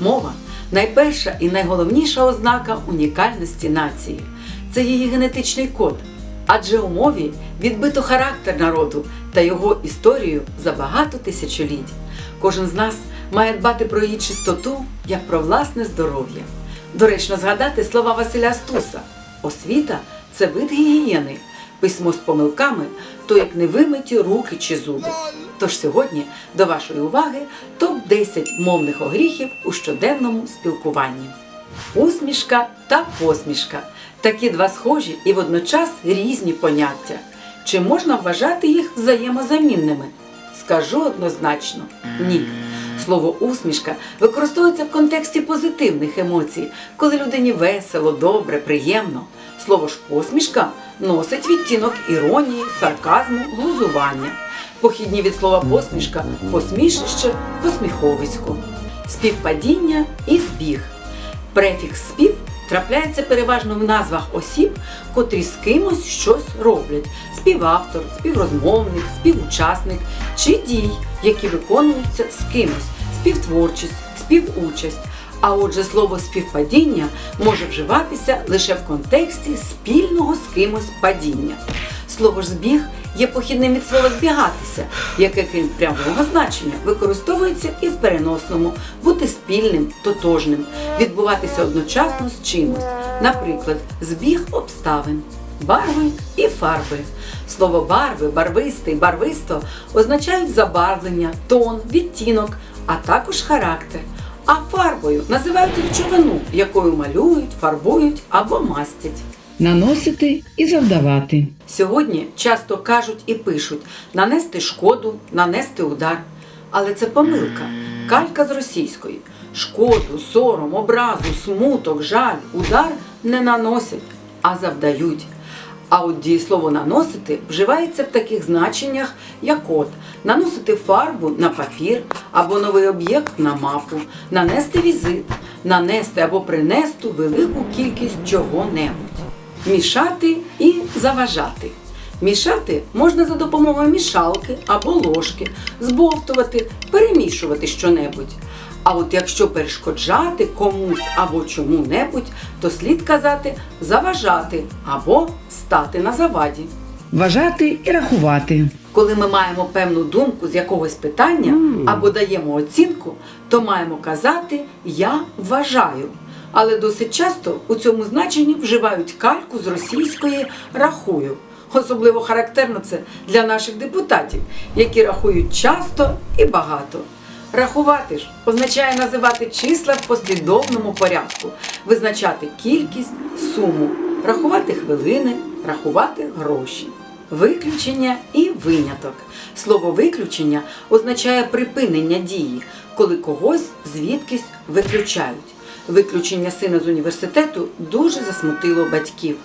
Мова найперша і найголовніша ознака унікальності нації. Це її генетичний код. Адже у мові відбито характер народу та його історію за багато тисячоліть. Кожен з нас має дбати про її чистоту як про власне здоров'я. Доречно згадати слова Василя Стуса: освіта це вид гігієни, письмо з помилками, то як невимиті руки чи зуби. Тож сьогодні до вашої уваги топ-10 мовних огріхів у щоденному спілкуванні. Усмішка та посмішка такі два схожі і водночас різні поняття. Чи можна вважати їх взаємозамінними? Скажу однозначно ні. Слово усмішка використовується в контексті позитивних емоцій, коли людині весело, добре, приємно. Слово ж посмішка носить відтінок іронії, сарказму, глузування. Похідні від слова посмішка посмішище, посміховисько, співпадіння і збіг. Префікс спів трапляється переважно в назвах осіб, котрі з кимось щось роблять: співавтор, співрозмовник, співучасник чи дій, які виконуються з кимось, співтворчість, співучасть. А отже, слово співпадіння може вживатися лише в контексті спільного з кимось падіння. Слово ж збіг є похідним від слова збігатися, яке крім прямого значення використовується і в переносному, бути спільним, тотожним, відбуватися одночасно з чимось. Наприклад, збіг обставин. Барви і фарби. Слово барви, барвистий, барвисто означають забарвлення, тон, відтінок, а також характер. А фарбою називають речовину, якою малюють, фарбують або мастять. наносити і завдавати. Сьогодні часто кажуть і пишуть нанести шкоду, нанести удар. Але це помилка. Калька з російської. Шкоду, сором, образу, смуток, жаль, удар не наносять, а завдають. А от дієслово наносити вживається в таких значеннях, як от наносити фарбу на папір або новий об'єкт на мапу, нанести візит, нанести або принести велику кількість чого-небудь мішати і заважати. Мішати можна за допомогою мішалки або ложки, збовтувати, перемішувати щонебудь. А от якщо перешкоджати комусь або чому-небудь, то слід казати заважати або стати на заваді. Вважати і рахувати. Коли ми маємо певну думку з якогось питання або даємо оцінку, то маємо казати Я вважаю. Але досить часто у цьому значенні вживають кальку з російської рахую. Особливо характерно це для наших депутатів, які рахують часто і багато. Рахувати ж означає називати числа в послідовному порядку, визначати кількість, суму, рахувати хвилини, рахувати гроші. Виключення і виняток. Слово виключення означає припинення дії, коли когось звідкись виключають. Виключення сина з університету дуже засмутило батьків.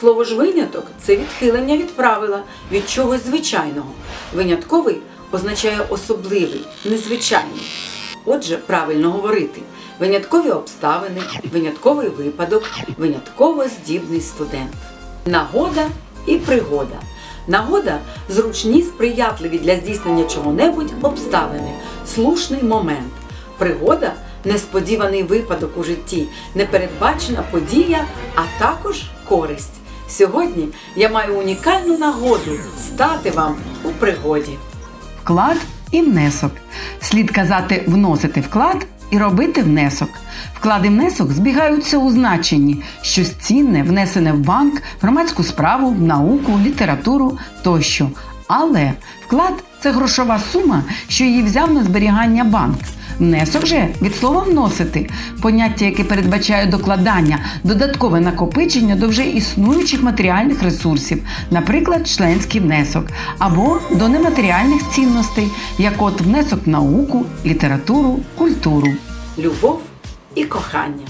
Слово ж виняток це відхилення від правила, від чогось звичайного. Винятковий означає особливий, незвичайний. Отже, правильно говорити: виняткові обставини, винятковий випадок, винятково здібний студент. Нагода і пригода. Нагода зручні, сприятливі для здійснення чого-небудь обставини, слушний момент. Пригода несподіваний випадок у житті, непередбачена подія, а також користь. Сьогодні я маю унікальну нагоду стати вам у пригоді. Вклад і внесок. Слід казати вносити вклад і робити внесок. Вклад і внесок збігаються у значенні щось цінне, внесене в банк, громадську справу, науку, літературу тощо. Але вклад це грошова сума, що її взяв на зберігання банк. Внесок же від слова вносити поняття, яке передбачає докладання, додаткове накопичення до вже існуючих матеріальних ресурсів, наприклад, членський внесок, або до нематеріальних цінностей, як от внесок в науку, літературу, культуру. любов і кохання.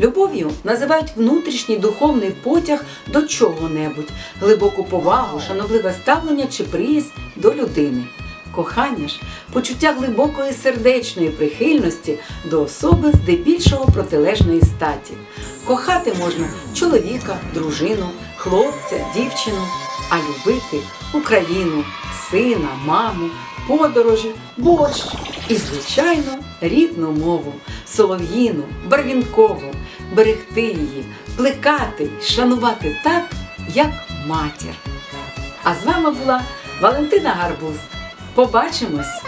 Любов'ю називають внутрішній духовний потяг до чого-небудь, глибоку повагу, шанобливе ставлення чи приязнь до людини. Кохання ж почуття глибокої сердечної прихильності до особи здебільшого протилежної статі. Кохати можна чоловіка, дружину, хлопця, дівчину, а любити Україну, сина, маму, подорожі, борщ і, звичайно, рідну мову, солов'їну, барвінкову, берегти її, плекати, шанувати так, як матір. А з вами була Валентина Гарбуз. Побачимось!